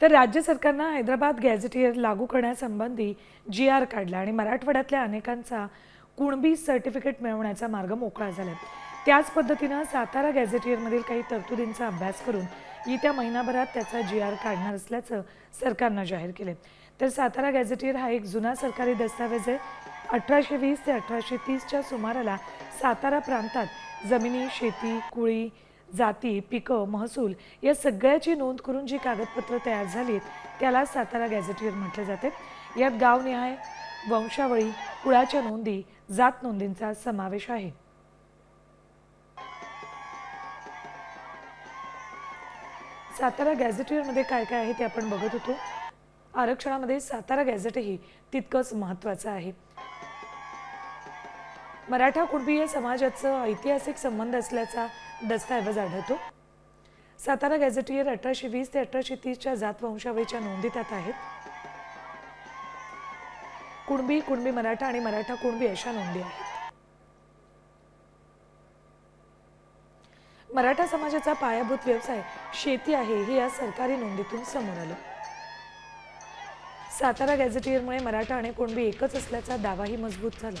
तर राज्य सरकारनं हैदराबाद गॅझेटियर लागू करण्यासंबंधी जी आर काढला आणि मराठवाड्यातल्या अनेकांचा कुणबी सर्टिफिकेट मिळवण्याचा मार्ग मोकळा झाला त्याच पद्धतीनं सातारा गॅझेटियरमधील काही तरतुदींचा अभ्यास करून येत्या महिनाभरात त्याचा जी आर काढणार असल्याचं सरकारनं जाहीर केले तर सातारा गॅझेटियर हा एक जुना सरकारी दस्तावेज आहे. अठराशे वीस ते अठराशे तीसच्या सुमाराला सातारा प्रांतात जमिनी शेती कुळी जाती पिकं महसूल या सगळ्याची नोंद करून जी कागदपत्र तयार झाली आहेत त्याला सातारा गॅझेटियर म्हटले जाते. यात गावनिहाय वंशावळी कुळाच्या नोंदी जात नोंदींचा समावेश आहे. सातारा गॅझेटियरमध्ये काय काय आहे ते आपण बघत होतो. आरक्षणामध्ये सातारा गॅझेटही तितकंच महत्त्वाचं आहे. मराठा कुणबीय समाजाचं ऐतिहासिक संबंध असल्याचा दस्तऐवज आढळतो. सातारा गॅझेटियर अठराशे वीस ते अठराशे तीसच्या जात वंशावळीच्या नोंदी त्यात आहेत. कुणबी कुणबी मराठा आणि मराठा कुणबी अशा नोंदी आहेत. मराठा समाजाचा पायाभूत व्यवसाय शेती आहे हे या सरकारी नोंदीतून समोर आलं. सातारा गॅझेटियरमुळे मराठा आणि कुणबी एकच असल्याचा दावाही मजबूत झाला.